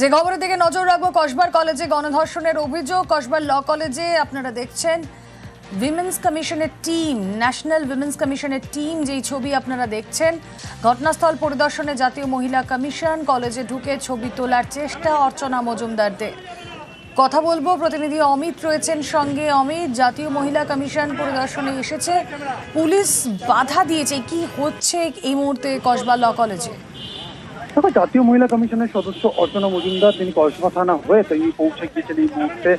যে খবরের দিকে নজর রাখব, কসবার কলেজে গণধর্ষণের অভিযোগ, কসবার ল কলেজে আপনারা দেখছেন উইমেন্স কমিশনের টিম ন্যাশনাল উইমেন্স কমিশনের টিম যেই ছবি আপনারা দেখছেন। ঘটনাস্থল পরিদর্শনে জাতীয় মহিলা কমিশন কলেজে ঢুকে ছবি তোলার চেষ্টা অর্চনা মজুমদারদের। কথা বলব, প্রতিনিধি অমিত রয়েছেন সঙ্গে। অমিত, জাতীয় মহিলা কমিশন পরিদর্শনে এসেছে। পুলিশ বাধা দিয়েছে, কি হচ্ছে এই মুহূর্তে কসবা ল কলেজে? দেখো জাতীয় মহিলা কমিশনের সদস্য অর্চনা মজুমদার তিনি কসবা থানা হয়ে তিনি পৌঁছে গিয়েছেন এই মুহূর্তে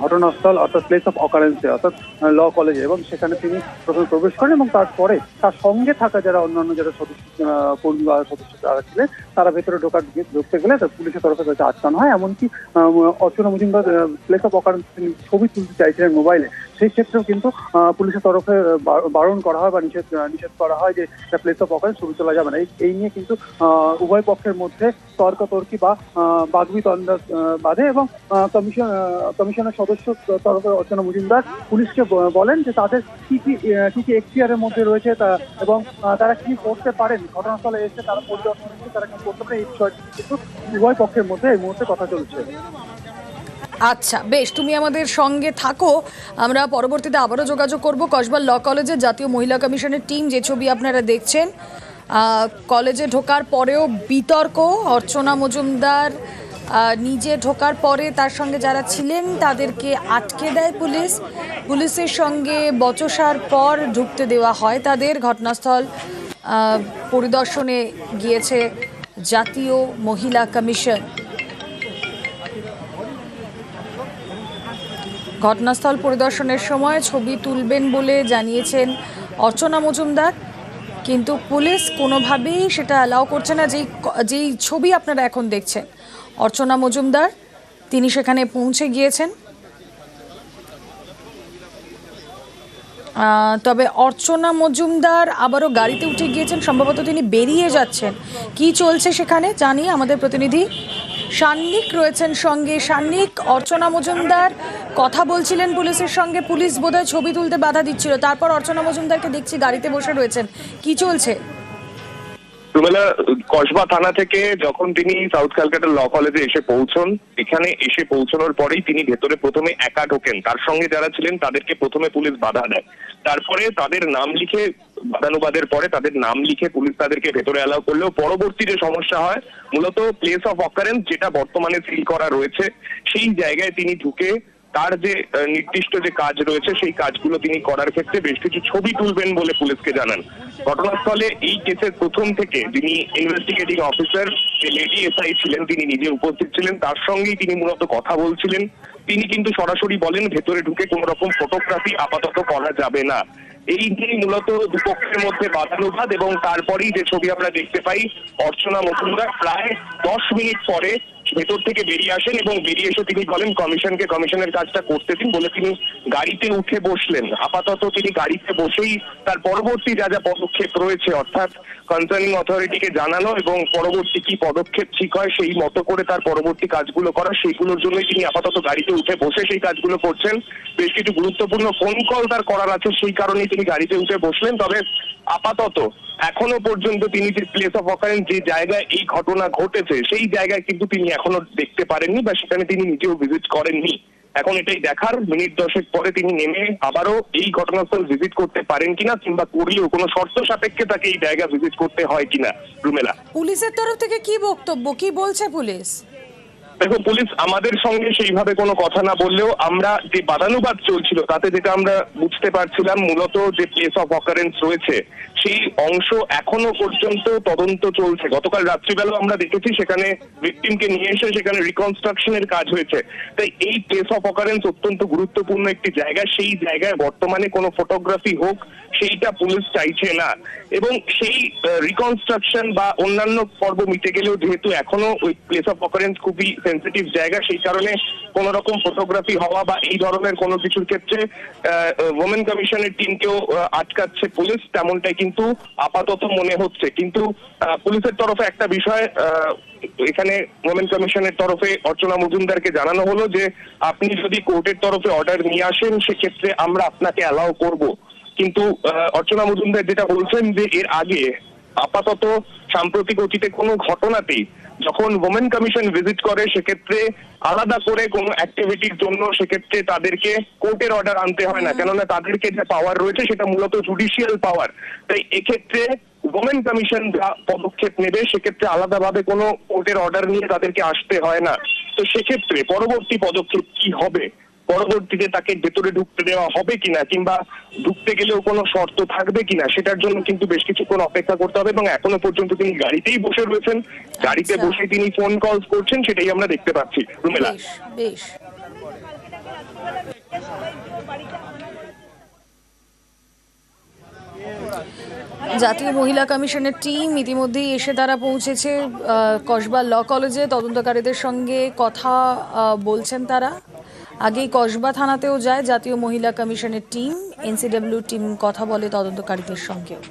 ঘটনাস্থল অর্থাৎ প্লেস অফ অকারেন্সে অর্থাৎ ল কলেজে এবং সেখানে তিনি প্রথমে প্রবেশ করেন এবং তারপরে তার সঙ্গে থাকা যারা অন্যান্য যারা সদস্য বা সদস্য যারা ছিলেন তারা ভেতরে ঢোকার ঢুকতে গেলে পুলিশের তরফে তাকে আটকানো হয়। এমনকি Archana Majumdar place of occurrence তিনি ছবি তুলতে চাইছিলেন মোবাইলে সেই ক্ষেত্রেও কিন্তু পুলিশের তরফে বারণ করা হয় বা নিষেধ নিষেধ করা হয় যে প্লেস অফ অকারেন্স ছবি তোলা যাবে না। এই- নিয়ে কিন্তু আহ, উভয় পক্ষের মধ্যে তর্কাতর্কি বা বাগবিতণ্ডা বাধে এবং কমিশন কমিশনের সদস্য তরফে অর্চনা মজুমদার পুলিশকে বলেন যে তাদের কি কি কি কি এখতিয়ারের মধ্যে রয়েছে তা এবং তারা কি করতে পারেন, ঘটনাস্থলে এসে তারা পরিদর্শন করছে তারা কি করতে পারে, এই বিষয়টি কিন্তু উভয় পক্ষের মধ্যে এই মুহূর্তে কথা চলছে। আচ্ছা বেশ, তুমি আমাদের সঙ্গে থাকো। আমরা পরবর্তীতে আবারও যোগাযোগ করব কসবার ল কলেজে জাতীয় মহিলা কমিশনের টিম, যে ছবি আপনারা দেখছেন। কলেজে ঢোকার পরেও বিতর্ক, অর্চনা মজুমদার নিজে ঢোকার পরে তার সঙ্গে যারা ছিলেন তাদেরকে আটকে দেয় পুলিশ। পুলিশের সঙ্গে বচসার পর ঢুকতে দেওয়া হয় তাদের। ঘটনাস্থল পরিদর্শনে গিয়েছে জাতীয় মহিলা কমিশন। ঘটনাস্থল পরিদর্শনের সময় ছবি তুলবেন বলে জানিয়েছেন অর্চনা মজুমদার। কিন্তু পুলিশ কোনোভাবেই সেটা অ্যালাউ করছে না। যেই যেই ছবি আপনারা এখন দেখছেন, অর্চনা মজুমদার, তিনি সেখানে পৌঁছে গিয়েছেন। তবে অর্চনা মজুমদার আবারও গাড়িতে উঠে গিয়েছেন। সম্ভবত তিনি বেরিয়ে যাচ্ছেন। কি চলছে সেখানে জানি আমাদের প্রতিনিধি সান্নিক রয়েছেন সঙ্গে। সান্নিক অর্চনা মজুমদার কথা বলছিলেন পুলিশের সঙ্গে, পুলিশ বোধহয় ছবি তুলতে বাধা দিচ্ছিল। তারপর অর্চনা মজুমদারকে দেখছি গাড়িতে বসে রয়েছেন। কি চলছে? রুমেলা কসবা থানা থেকে যখন তিনি সাউথ ক্যালকাটা ল কলেজে এসে পৌঁছন, এখানে এসে পৌঁছানোর পরেই তিনি ভেতরে প্রথমে একা ঢোকেন। তার সঙ্গে যারা ছিলেন, তাদেরকে প্রথমে পুলিশ বাধা দেয়। তারপরে তাদের নাম লিখে, বাদানুবাদের পরে তাদের নাম লিখে পুলিশ তাদেরকে ভেতরে অ্যালাউ করলেও পরবর্তী যে সমস্যা হয়, মূলত প্লেস অফ অকারেন্স যেটা বর্তমানে সিল করা রয়েছে, সেই জায়গায় তিনি ঢুকে তার যে নির্দিষ্ট যে কাজ রয়েছে, সেই কাজগুলো তিনি করার ক্ষেত্রে বেশ কিছু ছবি তুলবেন বলে পুলিশকে জানান। ঘটনাস্থলে এই কেসের প্রথম থেকে যিনি ইনভেস্টিগেটিং অফিসার যে লেডি এসআই ছিলেন, তিনি নিজে উপস্থিত ছিলেন। তার সঙ্গেই তিনি মূলত কথা বলছিলেন। তিনি কিন্তু সরাসরি বলেন, ভেতরে ঢুকে কোন রকম ফটোগ্রাফি আপাতত করা যাবে না। এই নিয়ে মূলত দুপক্ষের মধ্যে বাদানুবাদ এবং তারপরেই যে ছবি আমরা দেখতে পাই, অর্চনা মজুমদার, প্রায় দশ মিনিট পরে ভেতর থেকে বেরিয়ে আসেন এবং বেরিয়ে এসে তিনি বলেন, কমিশনকে কমিশনের কাজটা করতে দিন বলে তিনি গাড়িতে উঠে বসলেন। আপাতত তিনি গাড়িতে বসেই তার পরবর্তী যা যা পদক্ষেপ রয়েছে, অর্থাৎ কনসার্নিং অথরিটিকে জানানো এবং পরবর্তী কি পদক্ষেপ ঠিক হয় সেই মতো করে তার পরবর্তী কাজগুলো করা সেইগুলোর জন্যই তিনি আপাতত গাড়িতে উঠে বসে সেই কাজগুলো করছেন। বেশ কিছু গুরুত্বপূর্ণ ফোন কল তার করার আছে, সেই কারণেই তিনি গাড়িতে উঠে বসলেন। তবে আপাতত এখনও পর্যন্ত তিনি যে প্লেস অফ অকারেন্স যে জায়গায় এই ঘটনা ঘটেছে, সেই জায়গায় কিন্তু তিনি এখনও দেখতে পারেননি বা সেখানে তিনি নিজেও ভিজিট করেননি। এখন এটাই দেখার, মিনিট দশেক পরে তিনি নেমে আবারও এই ঘটনাস্থল ভিজিট করতে পারেন কিনা কিংবা করলেও কোনো শর্ত সাপেক্ষে তাকে এই জায়গা ভিজিট করতে হয় কিনা, রুমেলা। পুলিশের তরফ থেকে কি বক্তব্য? কি বলছে পুলিশ? দেখো, পুলিশ আমাদের সঙ্গে সেইভাবে কোনো কথা না বললেও আমরা যে বাদানুবাদ চলছিল, তাতে যেটা আমরা বুঝতে পারছিলাম মূলত যে প্লেস অফ অকারেন্স রয়েছে, সেই অংশ এখনও পর্যন্ত তদন্ত চলছে। গতকাল রাত্রিবেলা আমরা দেখেছি সেখানে ভিকটিমকে নিয়ে এসে সেখানে রিকনস্ট্রাকশনের কাজ হয়েছে। তাই এই প্লেস অফ অকারেন্স অত্যন্ত গুরুত্বপূর্ণ একটি জায়গা। সেই জায়গায় বর্তমানে কোনো ফটোগ্রাফি হোক, সেইটা পুলিশ চাইছে না। এবং সেই রিকনস্ট্রাকশন বা অন্যান্য পর্ব মিটে গেলেও যেহেতু এখনও ওই প্লেস অফ অকারেন্স খুবই সেন্সিটিভ জায়গা, সেই কারণে কোন রকম ফটোগ্রাফি হওয়া বা এই ধরনের কোনো কিছুর ক্ষেত্রে ওমেন কমিশনের টিমকেও আটকাচ্ছে পুলিশ, তেমনটাই কিন্তু আপাতত মনে হচ্ছে। কিন্তু পুলিশের তরফে একটা বিষয় এখানে ওমেন কমিশনের তরফে অর্চনা মজুমদারকে জানানো হলো যে, আপনি যদি কোর্টের তরফে অর্ডার নিয়ে আসেন, সেক্ষেত্রে আমরা আপনাকে অ্যালাউ করব। কিন্তু অর্চনা মজুমদার যেটা বলছেন যে, এর আগে আপাতত সাম্প্রতিক অতীতে কোনো ঘটনাতেই যখন ওমেন কমিশন ভিজিট করে, সেক্ষেত্রে আলাদা করে কোনো অ্যাক্টিভিটির জন্য সেক্ষেত্রে তাদেরকে কোর্টের অর্ডার আনতে হয় না। কেননা তাদেরকে যে পাওয়ার রয়েছে, সেটা মূলত জুডিশিয়াল পাওয়ার তাই এক্ষেত্রে ওমেন কমিশন যা পদক্ষেপ নেবে, সেক্ষেত্রে আলাদাভাবে কোনো কোর্টের অর্ডার নিয়ে তাদেরকে আসতে হয় না। তো সেক্ষেত্রে পরবর্তী পদক্ষেপ কি হবে? পরবর্তীতে তাকে ভেতরে ঢুকতে দেওয়া হবে কিনা কিংবা ঢুকতে গেলেও কোনো শর্ত থাকবে কিনা সেটার জন্য কিন্তু বেশ কিছুক্ষণ অপেক্ষা করতে হবে এবং এখনও পর্যন্ত তিনি গাড়িতেই বসে রয়েছেন। গাড়িতে আচ্ছা। বসে তিনি ফোন কলস করছেন সেটাই আমরা দেখতে পাচ্ছি। রুমেলা। বেশ জাতীয় মহিলা কমিশনের টিম ইতিমধ্যেই এসে তারা পৌঁছেছে কসবা ল কলেজে। তদন্তকারীদের সঙ্গে কথা বলছেন তারা। আগেই কসবা থানাতেও যায় জাতীয় মহিলা কমিশনের টিম এনসিডব্লিউ টিম কথা বলে তদন্তকারীদের সঙ্গেও।